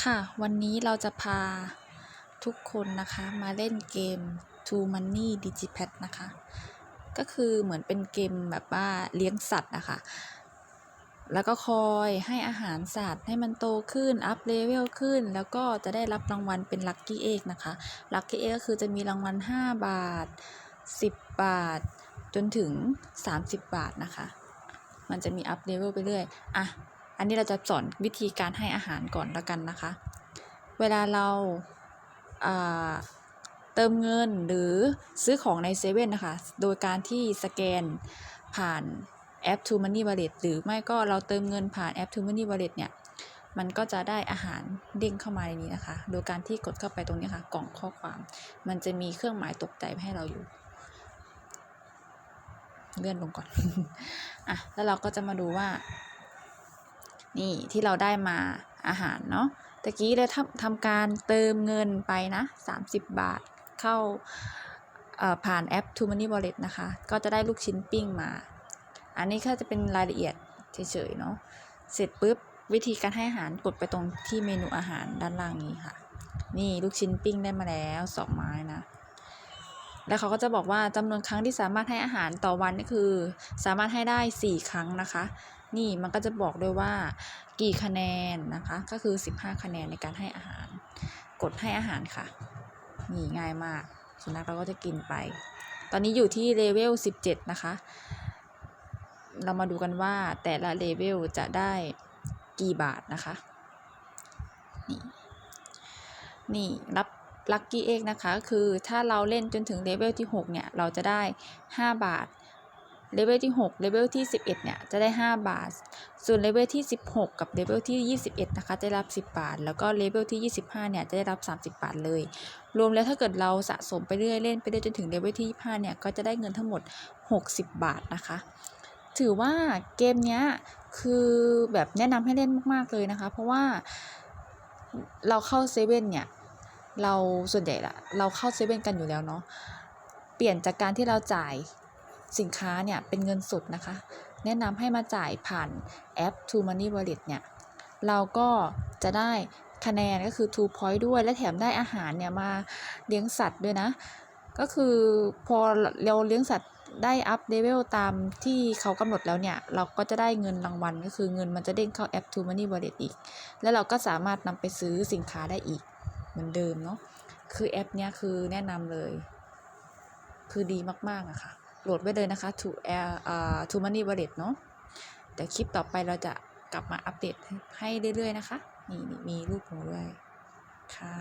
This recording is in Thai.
ค่ะ วันนี้เราจะพาทุกคนนะคะมาเล่นเกม True Money Digipack นะคะ ก็คือเหมือนเป็นเกมแบบว่าเลี้ยงสัตว์นะคะ แล้วก็คอยให้อาหารสัตว์ให้มันโตขึ้น อัพเลเวลขึ้น แล้วก็จะได้รับรางวัลเป็นลัคกี้เอกนะคะ ลัคกี้เอกก็คือจะมีรางวัล 5 บาท 10 บาท จนถึง 30 บาทนะคะ มันจะมีอัพเลเวลไปเรื่อย อะ อันนี้เราจะสอนวิธีการให้อาหารก่อนแล้วกันนะคะ เวลาเราอ่าเติมเงินหรือซื้อของในเซเว่นนะคะ โดยการที่สแกนผ่านแอป True Money Wallet หรือไม่ก็เราเติมเงินผ่านแอป True Money Wallet เนี่ย มันก็จะได้อาหารเด้งเข้ามาในนี้นะคะ โดยการที่กดเข้าไปตรงนี้ค่ะ กล่องข้อความ มันจะมีเครื่องหมายตกใจให้เราอยู่ เลื่อนลงก่อน อะ แล้วเราก็จะมาดูว่า นี่ที่เราได้มาอาหารเนาะตะกี้เราทำทำการเติมเงินไปนะ 30 บาทเข้าผ่านแอป True Money Wallet นะคะ ก็จะได้ลูกชิ้นปิ้งมา อันนี้ก็จะเป็นรายละเอียดเฉยๆเนาะเสร็จปุ๊บวิธีการให้อาหารกดไปตรงที่เมนูอาหารด้านล่างนี้ค่ะ นี่ลูกชิ้นปิ้งได้มาแล้วสองไม้นะ แล้วเขาก็จะบอกว่าจำนวนครั้งที่สามารถให้อาหารต่อวันก็คือ สามารถให้ได้ 4 ครั้งนะคะ นี่มันก็จะบอกด้วยว่ากี่คะแนนนะคะ ก็คือ 15 คะแนนในการให้อาหาร กดให้อาหารค่ะ นี่ง่ายมาก สุนัขเราก็จะกินไป ตอนนี้อยู่ที่เลเวล 17 นะคะ เรามาดูกันว่าแต่ละเลเวลจะได้กี่บาทนะคะ นี่ นี่รับลัคกี้เอ็กนะคะก็คือถ้าเราเล่นจนถึงเลเวลที่ 6 เนี่ย เราจะได้ 5 บาท เลเวลที่ 6 เลเวลที่ 11 เนี่ย จะได้ 5 บาท ส่วนเลเวลที่ 16 กับเลเวลที่ 21 นะคะ จะได้รับ 10 บาท แล้วก็เลเวลที่ 25 เนี่ย จะได้รับ 30 บาทเลย รวมแล้วถ้าเกิดเราสะสมไปเรื่อยเล่นไปเรื่อยจนถึงเลเวลที่ 25 เนี่ย ก็จะได้เงินทั้งหมด 60 บาทนะคะ ถือว่าเกมเนี้ยคือแบบแนะนำให้เล่นมาก ๆ เลยนะคะ เพราะว่าเราเข้าเซเว่นเนี่ย เราส่วนใหญ่ละเราเข้าเซเว่นกันอยู่แล้วเนาะ เปลี่ยนจากการที่เราจ่าย สินค้าเนี่ยเป็นเงินสดนะคะ แนะนำให้มาจ่ายผ่านแอป True Money Wallet เนี่ยเราก็จะได้คะแนนก็คือ True Point ด้วย และแถมได้อาหารเนี่ยมาเลี้ยงสัตว์ด้วยนะ ก็คือพอเราเลี้ยงสัตว์ได้อัพเลเวลตามที่เขากำหนดแล้วเนี่ย เราก็จะได้เงินรางวัลก็คือเงินมันจะเด้งเข้าแอป True Money Wallet อีก แล้วเราก็สามารถนำไปซื้อสินค้าได้อีกเหมือนเดิมเนาะคือแอปเนี้ยคือแนะนำเลย คือดีมากๆอะค่ะ โหลดไว้เลยนะคะ to air อ่า to money wallet เนาะแต่คลิปต่อไปเราจะกลับมาอัปเดตให้เรื่อยๆนะคะ นี่นี่มีรูปหมูด้วยค่ะ